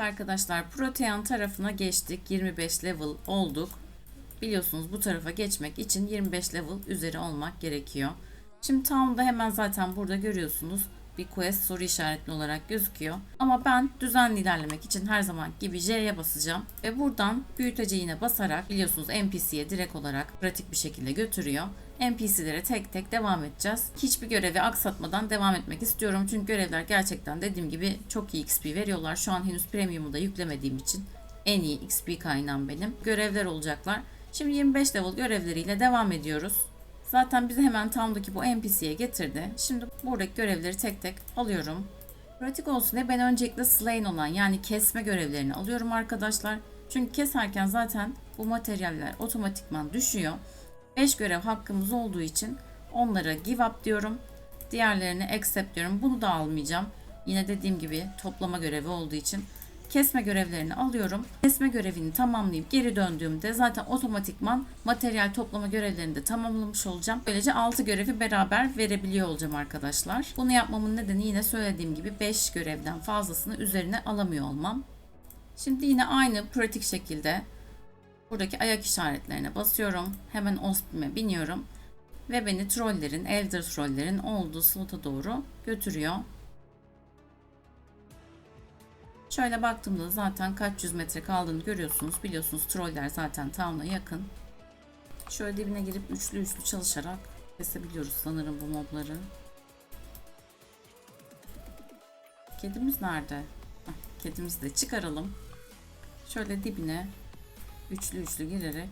arkadaşlar Protean tarafına geçtik. 25 level olduk. Biliyorsunuz bu tarafa geçmek için 25 level üzeri olmak gerekiyor. Şimdi Town'da hemen zaten burada görüyorsunuz bir quest soru işaretli olarak gözüküyor. Ama ben düzenli ilerlemek için her zaman gibi J'ye basacağım. Ve buradan büyüteceğine basarak biliyorsunuz NPC'ye direkt olarak pratik bir şekilde götürüyor. NPC'lere tek tek devam edeceğiz. Hiçbir görevi aksatmadan devam etmek istiyorum. Çünkü görevler gerçekten dediğim gibi çok iyi XP veriyorlar. Şu an henüz premium'u da yüklemediğim için en iyi XP kaynağım benim. Görevler olacaklar. Şimdi 25 level görevleriyle devam ediyoruz. Zaten bizi hemen Town'daki bu NPC'ye getirdi. Şimdi buradaki görevleri tek tek alıyorum. Pratik olsun diye ben öncelikle slain olan yani kesme görevlerini alıyorum arkadaşlar. Çünkü keserken zaten bu materyaller otomatikman düşüyor. 5 görev hakkımız olduğu için onlara give up diyorum. Diğerlerini accept diyorum. Bunu da almayacağım. Yine dediğim gibi toplama görevi olduğu için kesme görevlerini alıyorum. Kesme görevini tamamlayıp geri döndüğümde zaten otomatikman materyal toplama görevlerini de tamamlamış olacağım. Böylece 6 görevi beraber verebiliyor olacağım arkadaşlar. Bunu yapmamın nedeni yine söylediğim gibi 5 görevden fazlasını üzerine alamıyor olmam. Şimdi yine aynı pratik şekilde buradaki ayak işaretlerine basıyorum. Hemen Ospim'e biniyorum. Ve beni trollerin, Elder trollerin olduğu slota doğru götürüyor. Şöyle baktığımda zaten kaç yüz metre kaldığını görüyorsunuz. Biliyorsunuz troller zaten town'a yakın. Şöyle dibine girip üçlü üçlü çalışarak kesebiliyoruz sanırım bu mobları. Kedimiz nerede? Kedimizi de çıkaralım. Şöyle dibine üçlü üçlü girerek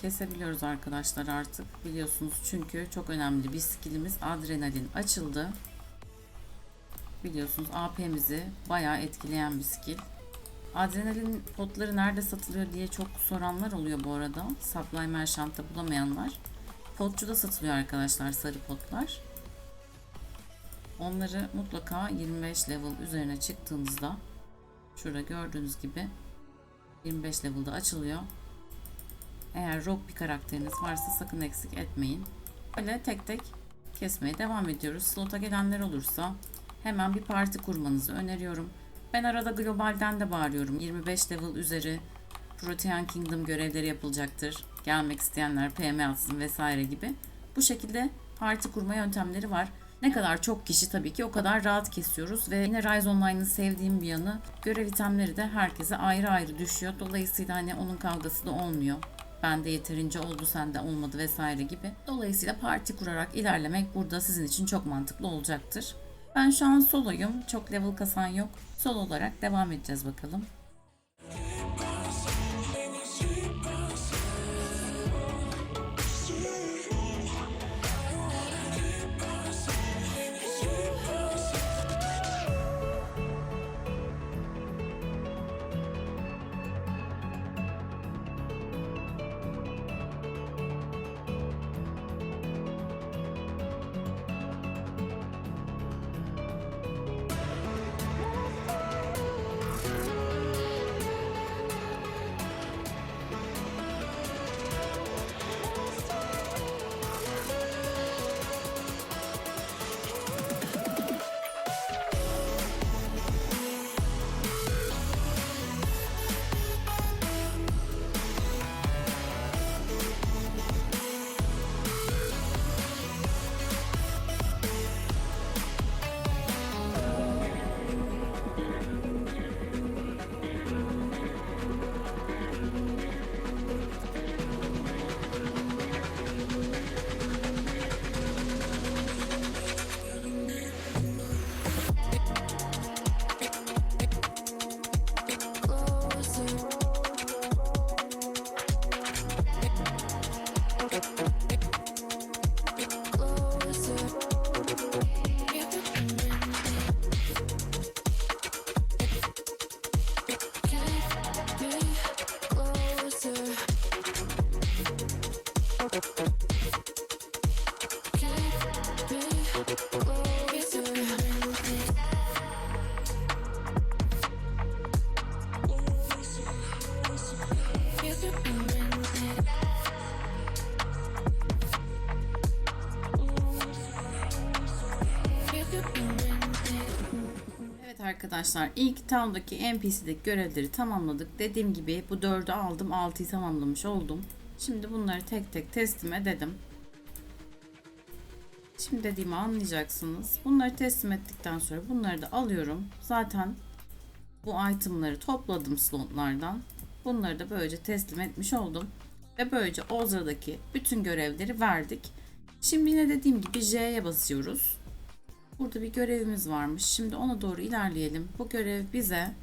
kesebiliyoruz arkadaşlar artık. Biliyorsunuz çünkü çok önemli bir skillimiz adrenalin açıldı biliyorsunuz AP'mizi bayağı etkileyen bir skill. Adrenalin potları nerede satılıyor diye çok soranlar oluyor bu arada. Supply Merchant'ta bulamayanlar. Potçuda satılıyor arkadaşlar sarı potlar. Onları mutlaka 25 level üzerine çıktığınızda şurada gördüğünüz gibi 25 level'da açılıyor. Eğer rock bir karakteriniz varsa sakın eksik etmeyin. Böyle tek tek kesmeye devam ediyoruz. Slota gelenler olursa hemen bir parti kurmanızı öneriyorum. Ben arada globalden de bağırıyorum. 25 level üzeri Protean Kingdom görevleri yapılacaktır. Gelmek isteyenler PM atsın vesaire gibi. Bu şekilde parti kurma yöntemleri var. Ne kadar çok kişi tabii ki o kadar rahat kesiyoruz ve yine Rise Online'ın sevdiğim bir yanı görev itemleri de herkese ayrı ayrı düşüyor. Dolayısıyla hani onun kavgası da olmuyor. Bende yeterince oldu sende olmadı vesaire gibi. Dolayısıyla parti kurarak ilerlemek burada sizin için çok mantıklı olacaktır. Ben şu an soloyum. Çok level kasan yok. Solo olarak devam edeceğiz bakalım. Arkadaşlar ilk town'daki NPC'deki görevleri tamamladık. Dediğim gibi bu 4'ü aldım 6'yı tamamlamış oldum. Şimdi bunları tek tek teslim edelim. Şimdi dediğimi anlayacaksınız. Bunları teslim ettikten sonra bunları da alıyorum. Zaten bu itemları topladım slotlardan. Bunları da böylece teslim etmiş oldum. Ve böylece Ozra'daki bütün görevleri verdik. Şimdi yine dediğim gibi J'ye basıyoruz. Burada bir görevimiz varmış. Şimdi ona doğru ilerleyelim. Bu görev bize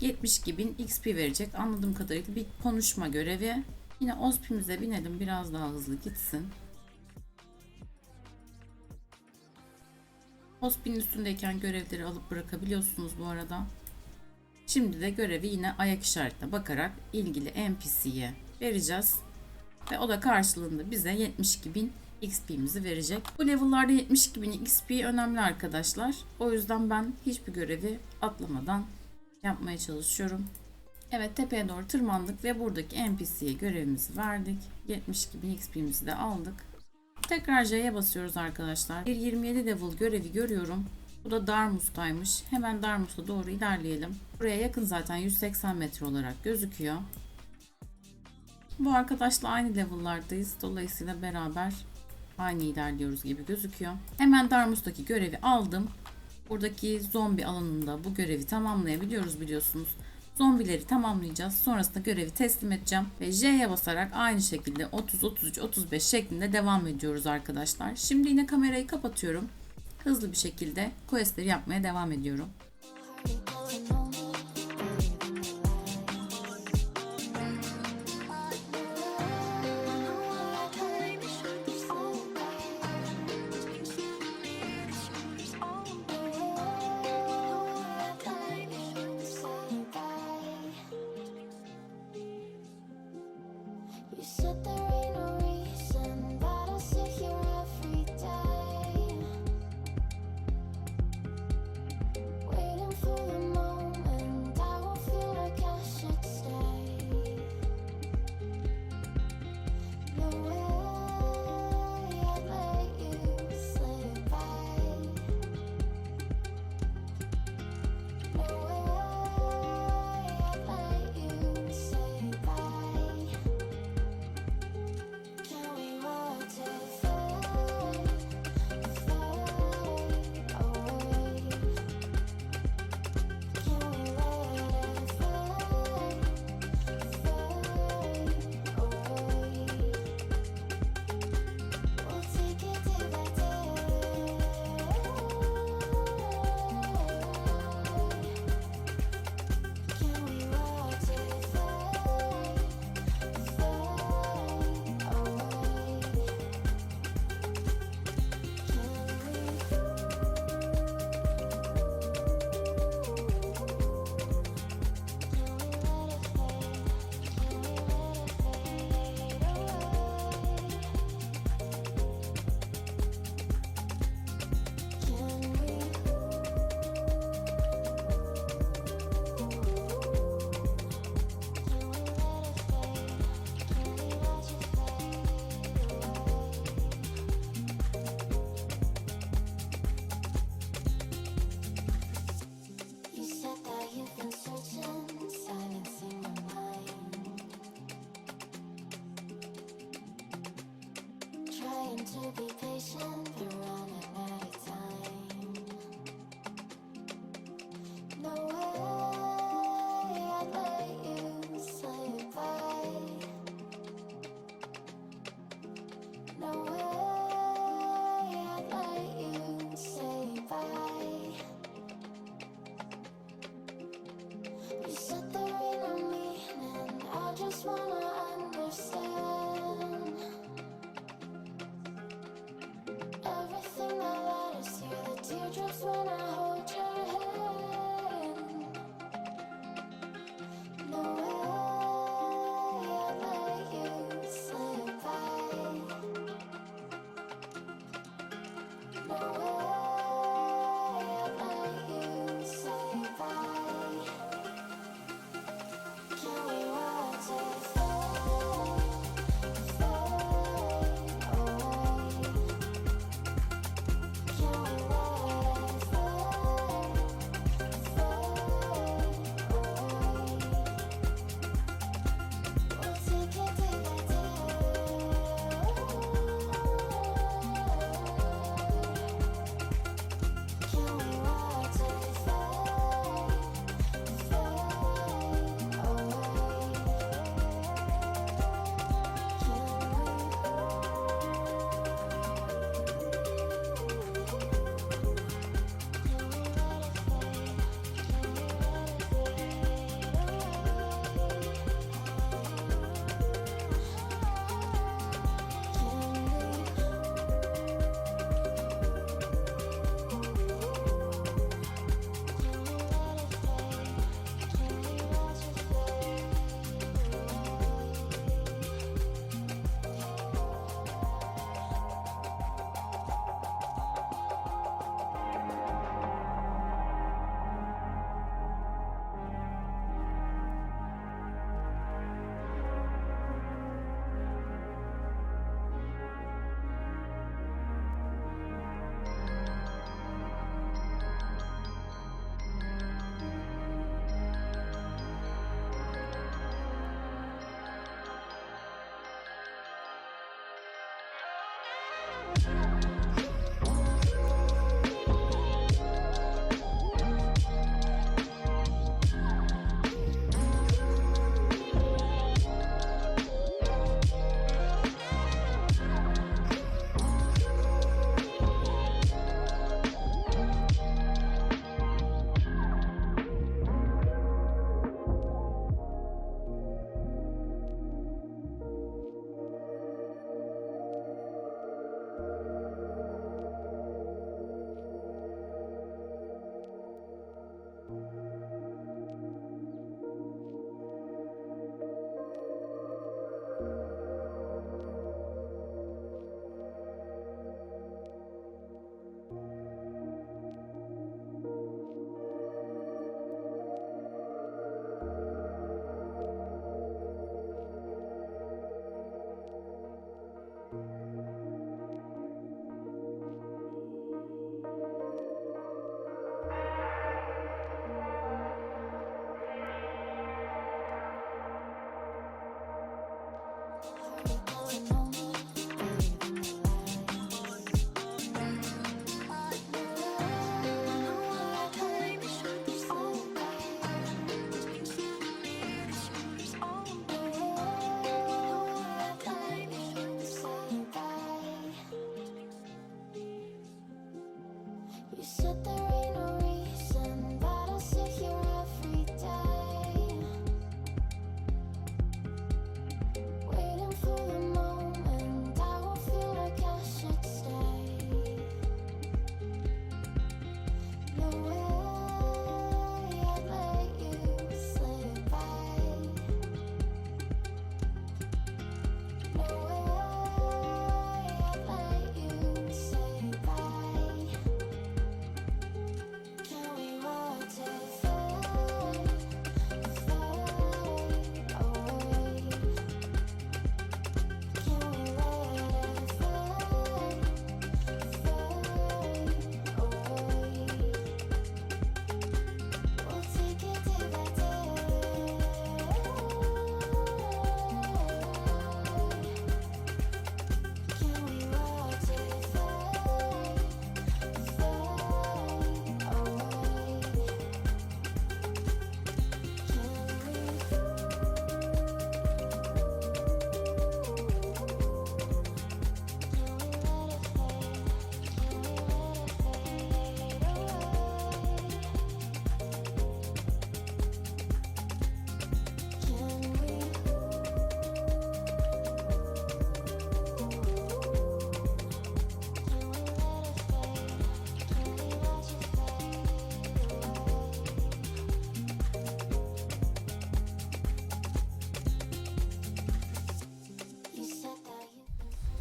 72.000 XP verecek. Anladığım kadarıyla bir konuşma görevi. Yine Ospimize binelim biraz daha hızlı gitsin. Ospin üstündeyken görevleri alıp bırakabiliyorsunuz bu arada. Şimdi de görevi yine ayak işaretine bakarak ilgili NPC'ye vereceğiz. Ve o da karşılığında bize 72.000 XP'mizi verecek. Bu level'larda 72.000 XP önemli arkadaşlar. O yüzden ben hiçbir görevi atlamadan yapmaya çalışıyorum. Evet tepeye doğru tırmandık ve buradaki NPC'ye görevimizi verdik. 72.000 XP'mizi de aldık. Tekrar J'ye basıyoruz arkadaşlar. Bir 27 level görevi görüyorum. Bu da Darmus'taymış. Hemen Darmus'a doğru ilerleyelim. Buraya yakın zaten 180 metre olarak gözüküyor. Bu arkadaşla aynı level'lardayız. Dolayısıyla beraber aynı ilerliyoruz gibi gözüküyor. Hemen Darmus'taki görevi aldım. Buradaki zombi alanında bu görevi tamamlayabiliyoruz biliyorsunuz. Zombileri tamamlayacağız. Sonrasında görevi teslim edeceğim. Ve J'ye basarak aynı şekilde 30, 33, 35 şeklinde devam ediyoruz arkadaşlar. Şimdi yine kamerayı kapatıyorum. Hızlı bir şekilde questleri yapmaya devam ediyorum. said that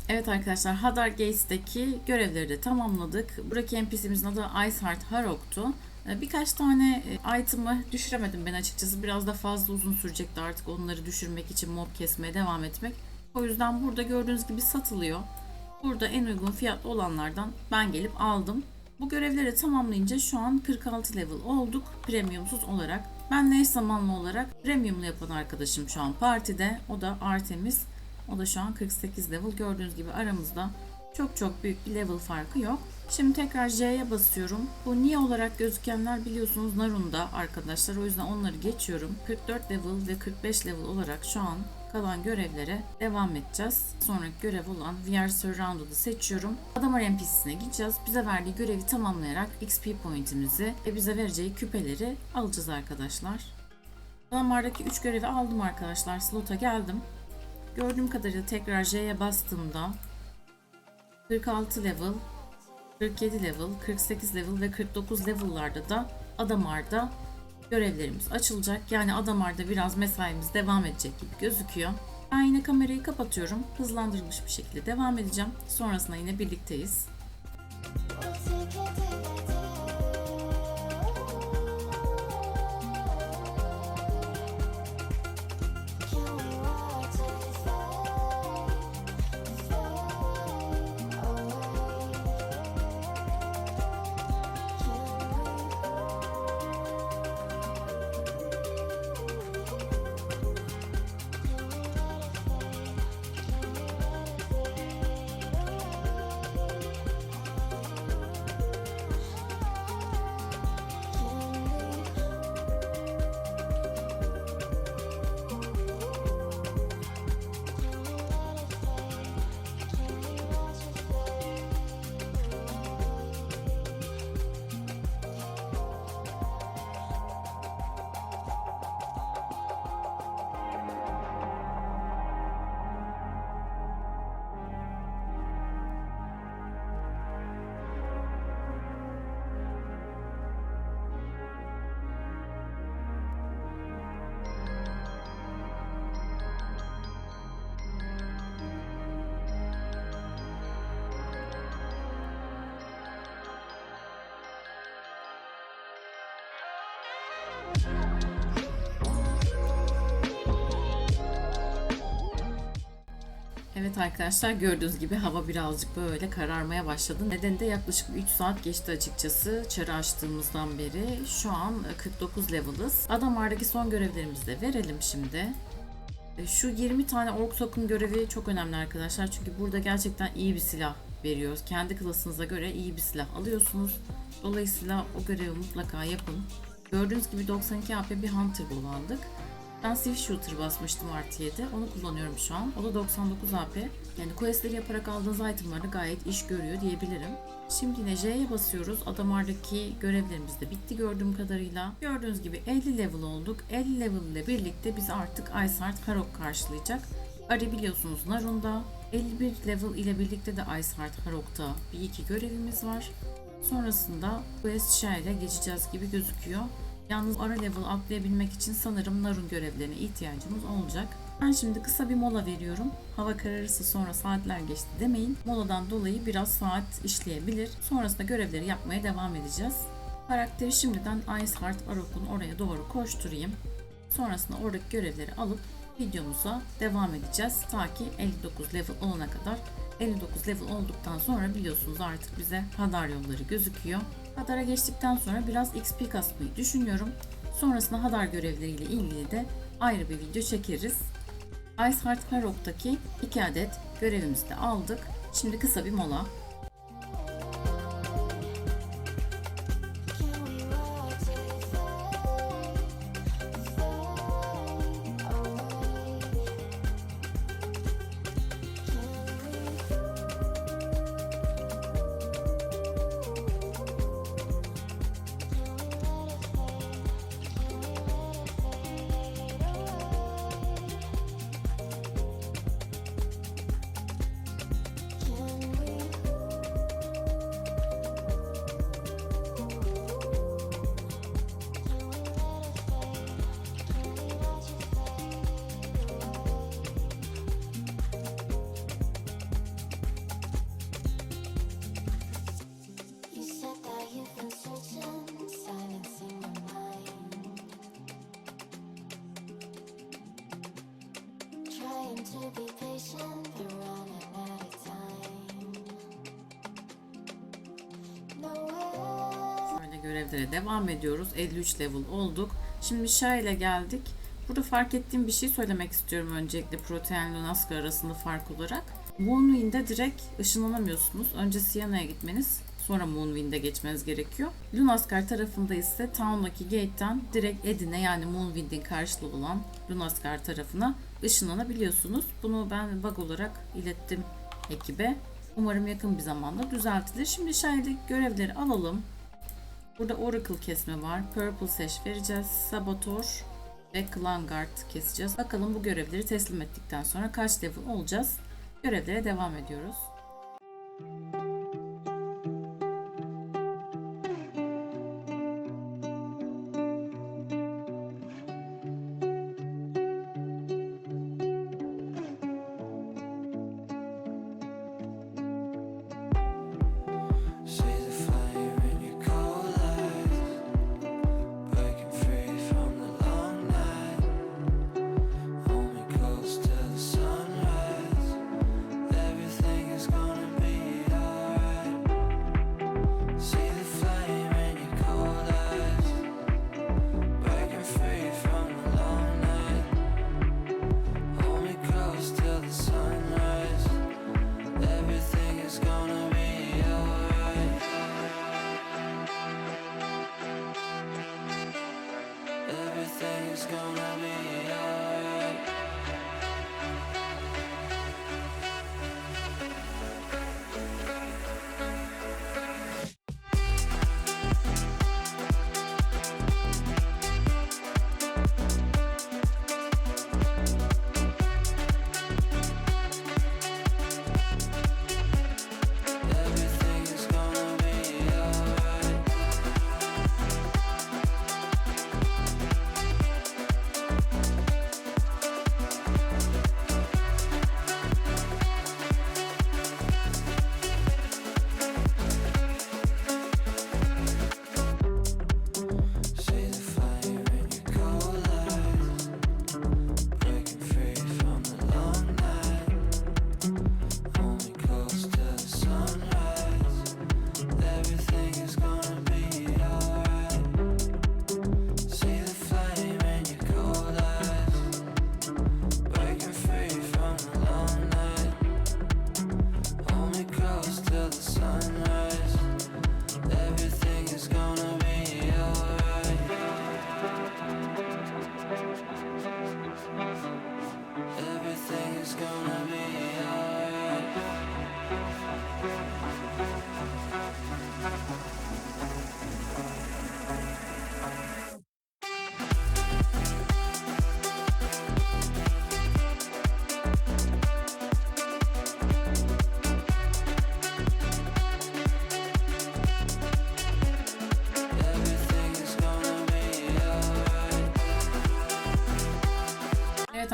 Evet arkadaşlar Hadar Gates'teki görevleri de tamamladık. Buradaki NPC'mizin adı Iceheart Harrock'tu. Ee, Birkaç tane e, item'ı düşüremedim ben açıkçası. Biraz da fazla uzun sürecekti artık onları düşürmek için mob kesmeye devam etmek. O yüzden burada gördüğünüz gibi satılıyor. Burada en uygun fiyatlı olanlardan ben gelip aldım. Bu görevleri tamamlayınca şu an 46 level olduk premiumsuz olarak. Ben eş zamanlı olarak premiumlu yapan arkadaşım şu an partide. O da Artemis. O da şu an 48 level. Gördüğünüz gibi aramızda çok çok büyük bir level farkı yok. Şimdi tekrar J'ye basıyorum. Bu niye olarak gözükenler biliyorsunuz Narun'da arkadaşlar. O yüzden onları geçiyorum. 44 level ve 45 level olarak şu an kalan görevlere devam edeceğiz. Sonraki görev olan VR Surrounded'ı seçiyorum. Adamar NPC'sine gideceğiz. Bize verdiği görevi tamamlayarak XP pointimizi ve bize vereceği küpeleri alacağız arkadaşlar. Adamar'daki 3 görevi aldım arkadaşlar. Slota geldim. Gördüğüm kadarıyla tekrar J'ye bastığımda 46 level, 47 level, 48 level ve 49 level'larda da Adamar'da görevlerimiz açılacak. Yani Adamar'da biraz mesaimiz devam edecek gibi gözüküyor. Ben yine kamerayı kapatıyorum. Hızlandırılmış bir şekilde devam edeceğim. Sonrasında yine birlikteyiz. Evet arkadaşlar gördüğünüz gibi hava birazcık böyle kararmaya başladı. Nedeni de yaklaşık 3 saat geçti açıkçası çarı açtığımızdan beri. Şu an e, 49 level'ız. Adamar'daki son görevlerimizi de verelim şimdi. E, şu 20 tane ork token görevi çok önemli arkadaşlar. Çünkü burada gerçekten iyi bir silah veriyoruz. Kendi klasınıza göre iyi bir silah alıyorsunuz. Dolayısıyla o görevi mutlaka yapın. Gördüğünüz gibi 92 AP bir Hunter Ball aldık. Ben Swift Shooter basmıştım artı 7. Onu kullanıyorum şu an. O da 99 AP. Yani questleri yaparak aldığınız itemlarda gayet iş görüyor diyebilirim. Şimdi yine J'ye basıyoruz. Adamar'daki görevlerimiz de bitti gördüğüm kadarıyla. Gördüğünüz gibi 50 level olduk. 50 level ile birlikte bizi artık Iceheart Harok karşılayacak. Ari biliyorsunuz Narun'da. 51 level ile birlikte de Iceheart Harok'ta bir iki görevimiz var. Sonrasında Share ile geçeceğiz gibi gözüküyor. Yalnız ara level atlayabilmek için sanırım Narun görevlerine ihtiyacımız olacak. Ben şimdi kısa bir mola veriyorum. Hava kararırsa sonra saatler geçti demeyin. Moladan dolayı biraz saat işleyebilir. Sonrasında görevleri yapmaya devam edeceğiz. Karakteri şimdiden Iceheart Arok'un oraya doğru koşturayım. Sonrasında oradaki görevleri alıp videomuza devam edeceğiz. Ta ki 59 level olana kadar 59 level olduktan sonra biliyorsunuz artık bize Hadar yolları gözüküyor. Hadar'a geçtikten sonra biraz XP kasmayı düşünüyorum. Sonrasında Hadar görevleriyle ilgili de ayrı bir video çekeriz. Iceheart Harrock'taki 2 adet görevimizi de aldık. Şimdi kısa bir mola. Görevlere devam ediyoruz. 53 level olduk. Şimdi ile geldik. Burada fark ettiğim bir şey söylemek istiyorum öncelikle Protean Lunaska arasında fark olarak. Moonwind'de direkt ışınlanamıyorsunuz. Önce Siena'ya gitmeniz sonra Moonwind'e geçmeniz gerekiyor. Lunaskar tarafında ise Town'daki gate'den direkt Edin'e yani Moonwind'in karşılığı olan Lunaskar tarafına ışınlanabiliyorsunuz. Bunu ben bug olarak ilettim ekibe. Umarım yakın bir zamanda düzeltilir. Şimdi Shai'deki görevleri alalım. Burada Oracle kesme var. Purple Sash vereceğiz. Saboteur ve Clan Guard keseceğiz. Bakalım bu görevleri teslim ettikten sonra kaç level olacağız? Görevlere devam ediyoruz.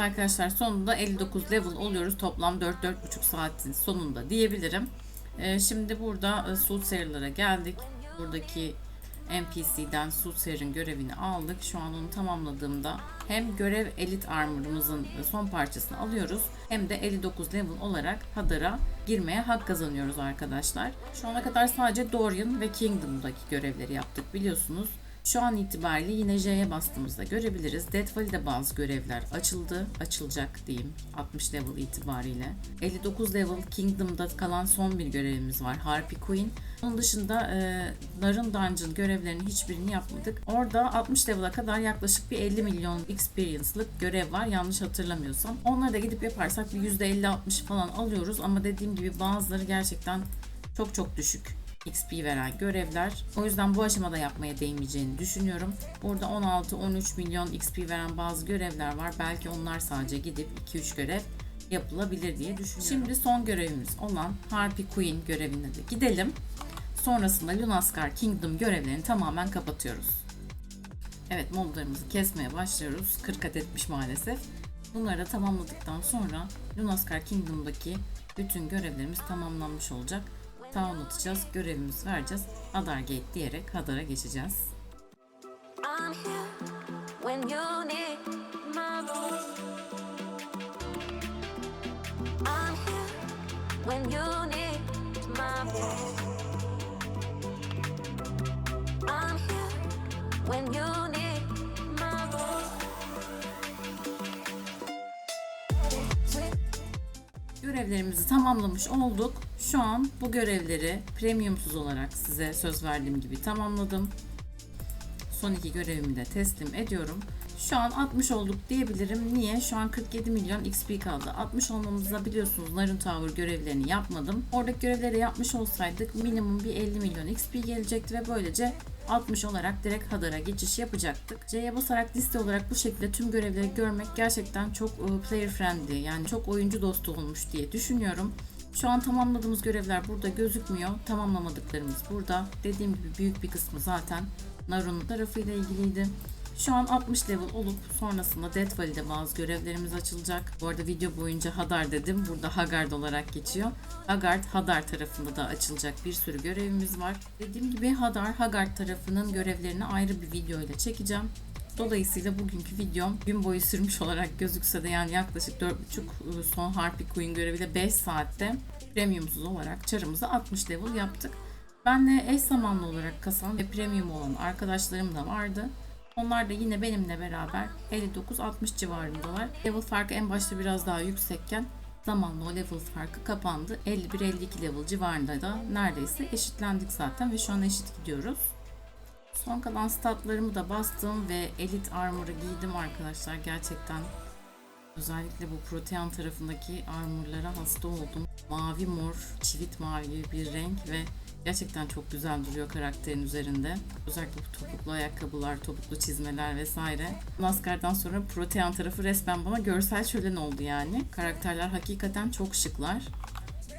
Arkadaşlar sonunda 59 level oluyoruz. Toplam 4-4,5 saatin sonunda diyebilirim. Ee, şimdi burada e, Soothsayer'lara geldik. Buradaki NPC'den Soothsayer'ın görevini aldık. Şu an onu tamamladığımda hem görev Elite Armor'ımızın e, son parçasını alıyoruz hem de 59 level olarak Hadar'a girmeye hak kazanıyoruz arkadaşlar. Şu ana kadar sadece Dorian ve Kingdom'daki görevleri yaptık biliyorsunuz. Şu an itibariyle yine J'ye bastığımızda görebiliriz. Death Valley'de bazı görevler açıldı. Açılacak diyeyim 60 level itibariyle. 59 level Kingdom'da kalan son bir görevimiz var. Harpy Queen. Onun dışında e, Narın Dungeon görevlerinin hiçbirini yapmadık. Orada 60 level'a kadar yaklaşık bir 50 milyon experience'lık görev var yanlış hatırlamıyorsam. Onları da gidip yaparsak bir %50-60 falan alıyoruz ama dediğim gibi bazıları gerçekten çok çok düşük. XP veren görevler. O yüzden bu aşamada yapmaya değmeyeceğini düşünüyorum. Burada 16-13 milyon XP veren bazı görevler var. Belki onlar sadece gidip 2-3 görev yapılabilir diye düşünüyorum. Şimdi son görevimiz olan Harpy Queen görevine de gidelim. Sonrasında Lunaskar Kingdom görevlerini tamamen kapatıyoruz. Evet moblarımızı kesmeye başlıyoruz. 40 adetmiş maalesef. Bunları da tamamladıktan sonra Lunaskar Kingdom'daki bütün görevlerimiz tamamlanmış olacak. Tamamlatacağız, görevimizi vereceğiz. Hadar Gate diyerek Hadar'a geçeceğiz. I'm here when you need my voice. I'm here when you need my voice. I'm here when you need my voice. Görevlerimizi tamamlamış olduk. Şu an bu görevleri premiumsuz olarak size söz verdiğim gibi tamamladım. Son iki görevimi de teslim ediyorum. Şu an 60 olduk diyebilirim. Niye? Şu an 47 milyon XP kaldı. 60 olmamızda biliyorsunuz Narın Tower görevlerini yapmadım. Oradaki görevleri yapmış olsaydık minimum bir 50 milyon XP gelecekti ve böylece 60 olarak direkt Hadar'a geçiş yapacaktık. C'ye basarak liste olarak bu şekilde tüm görevleri görmek gerçekten çok e, player friendly yani çok oyuncu dostu olmuş diye düşünüyorum. Şu an tamamladığımız görevler burada gözükmüyor. Tamamlamadıklarımız burada. Dediğim gibi büyük bir kısmı zaten Narun tarafıyla ilgiliydi. Şu an 60 level olup sonrasında Death Valley'de bazı görevlerimiz açılacak. Bu arada video boyunca Hadar dedim. Burada Hagard olarak geçiyor. Hagard, Hadar tarafında da açılacak bir sürü görevimiz var. Dediğim gibi Hadar, Hagard tarafının görevlerini ayrı bir video ile çekeceğim. Dolayısıyla bugünkü videom gün boyu sürmüş olarak gözükse de yani yaklaşık 4,5 son Harpy Queen göreviyle 5 saatte premiumsuz olarak çarımızı 60 level yaptık. Benle eş zamanlı olarak kasan ve premium olan arkadaşlarım da vardı. Onlar da yine benimle beraber 59-60 civarındalar. Level farkı en başta biraz daha yüksekken zamanla o level farkı kapandı. 51-52 level civarında da neredeyse eşitlendik zaten ve şu an eşit gidiyoruz. Son kalan statlarımı da bastım ve Elite Armor'ı giydim arkadaşlar. Gerçekten özellikle bu Protean tarafındaki armorlara hasta oldum. Mavi mor, çivit mavi gibi bir renk ve gerçekten çok güzel duruyor karakterin üzerinde. Özellikle bu topuklu ayakkabılar, topuklu çizmeler vesaire. Maskar'dan sonra Protean tarafı resmen bana görsel şölen oldu yani. Karakterler hakikaten çok şıklar.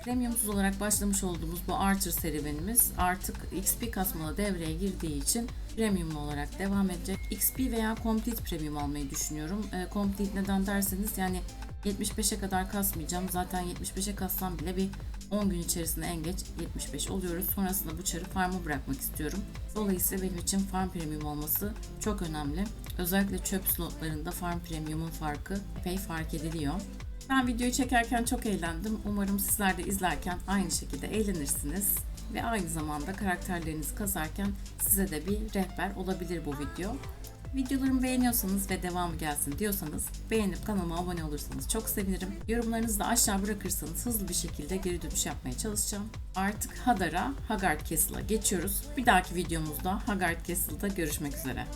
Premiumsuz olarak başlamış olduğumuz bu Archer serüvenimiz artık XP kasmalı devreye girdiği için premium olarak devam edecek. XP veya Complete Premium almayı düşünüyorum. E, Complete neden derseniz yani 75'e kadar kasmayacağım. Zaten 75'e kassam bile bir 10 gün içerisinde en geç 75 oluyoruz. Sonrasında bu çarı farm'a bırakmak istiyorum. Dolayısıyla benim için farm premium olması çok önemli. Özellikle çöp slotlarında farm premium'un farkı epey fark ediliyor. Ben videoyu çekerken çok eğlendim. Umarım sizler de izlerken aynı şekilde eğlenirsiniz. Ve aynı zamanda karakterlerinizi kazarken size de bir rehber olabilir bu video. Videolarımı beğeniyorsanız ve devamı gelsin diyorsanız beğenip kanalıma abone olursanız çok sevinirim. Yorumlarınızı da aşağı bırakırsanız hızlı bir şekilde geri dönüş yapmaya çalışacağım. Artık Hadar'a, Hagard Castle'a geçiyoruz. Bir dahaki videomuzda Hagard Castle'da görüşmek üzere.